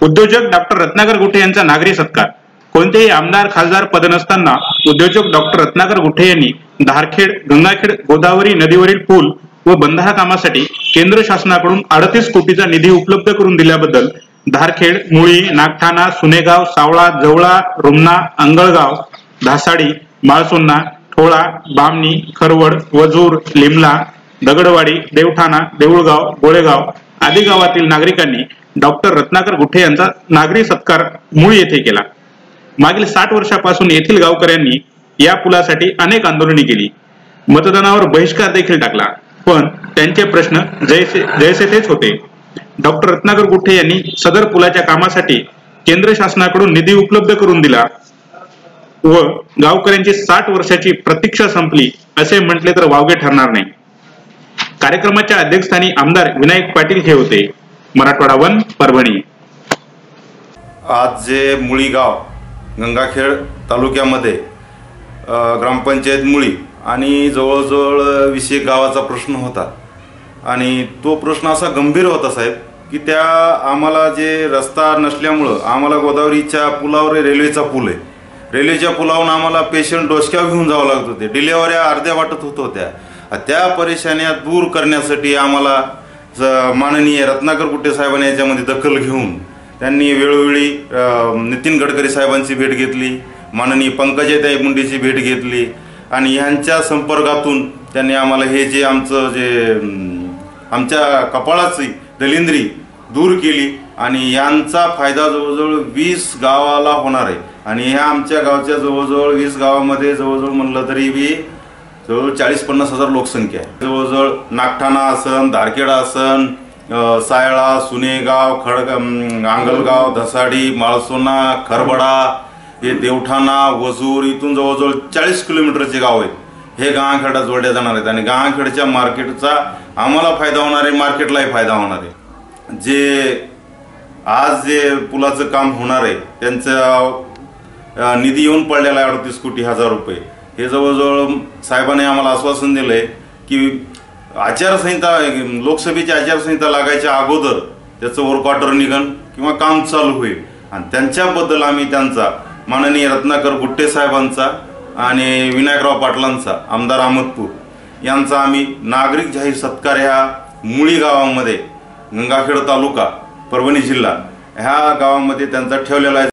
उद्योजक डॉक्टर रत्नाकर गुठे यांचा नागरी सत्कार. कोणतेही आमदार खासदार पद नसताना उद्योजक डॉक्टर रत्नाकर गुठे यांनी धारखेड गंगाखेड गोदावरी नदीवरील पूल व बंधारा कामासाठी केंद्र शासनाकडून अडतीस कोटीचा निधी उपलब्ध करून दिल्याबद्दल धारखेड मुळी नागठाणा सुनेगाव सावळा जवळा रुमना अंगळगाव धासाडी माळसोन्ना ठोळा बामणी खरवड वजूर लिमला दगडवाडी देवठाणा देऊळगाव गोळेगाव आदी गावातील नागरिकांनी डॉक्टर रत्नाकर गुठे यांचा नागरी सत्कार मूळ येथे केला. मागील साठ वर्षापासून येथील गावकऱ्यांनी या पुलासाठी अनेक आंदोलने केली. मतदानावर बहिष्कार देखील टाकला. पण त्यांचे प्रश्न जैसे जैसे तेच होते. डॉक्टर रत्नाकर गुठे यांनी सदर पुलाच्या कामासाठी केंद्र शासनाकडून निधी उपलब्ध करून दिला व गावकऱ्यांची साठ वर्षाची प्रतीक्षा संपली असे म्हटले तर वावगे ठरणार नाही. कार्यक्रमाच्या अध्यक्षस्थानी आमदार विनायक पाटील हे होते. मराठवाडा वन परभणी. आज जे मुळी गाव गंगाखेड तालुक्यामध्ये ग्रामपंचायत मुळी आणि जवळजवळ विषयक गावाचा प्रश्न होता. आणि तो प्रश्न असा गंभीर होता साहेब की त्या आम्हाला जे रस्ता नसल्यामुळं आम्हाला गोदावरीच्या पुलावर रेल्वेचा पूल आहे. रेल्वेच्या पुलावरून आम्हाला पेशंट डोसक्यावर घेऊन जावं लागत होते. डिलेवऱ्या अर्ध्या वाटत होत होत्या. त्या परेशान्या दूर करण्यासाठी आम्हाला माननीय रत्नाकर कुटे साहेबांनी याच्यामध्ये दखल घेऊन त्यांनी वेळोवेळी नितीन गडकरी साहेबांची भेट घेतली माननीय पंकजाताई मुंडेची भेट घेतली आणि ह्यांच्या संपर्कातून त्यांनी आम्हाला हे जे आमचं जे आमच्या कपाळाची दलिंद्री दूर केली आणि यांचा फायदा जवळजवळ वीस गावाला होणार आहे. आणि ह्या आमच्या गावच्या जवळजवळ वीस गावामध्ये जवळजवळ म्हणलं तरी बी जवळजवळ चाळीस पन्नास हजार लोकसंख्या आहे. जवळजवळ नागठाणा आसन धारखेडा आसन सायळा सुनेगाव खडग अम, आंगलगाव धसाडी माळसोना खरबडा हे देवठाणा वजूर इथून जवळजवळ चाळीस किलोमीटरचे गाव आहेत. हे गावाखेडा जोडल्या जाणार आहेत आणि गावाखेडच्या मार्केटचा आम्हाला फायदा होणार आहे मार्केटलाही फायदा होणार आहे. जे आज जे पुलाचं काम होणार आहे त्यांचं निधी येऊन पडलेला आहे अडतीस कोटी हजार रुपये. हे जवळजवळ साहेबांनी आम्हाला आश्वासन दिलंय की आचारसंहिता लोकसभेची आचारसंहिता लागायच्या अगोदर त्याचं वर्क ऑर्डर निघन किंवा काम चालू होईल. आणि त्यांच्याबद्दल आम्ही त्यांचा माननीय रत्नाकर गुट्टे साहेबांचा आणि विनायकराव पाटलांचा आमदार अहमदपूर यांचा आम्ही नागरिक जाहीर सत्कार ह्या मुळी गावामध्ये गंगाखेड तालुका परभणी जिल्हा ह्या गावामध्ये त्यांचा ठेवलेला आहे.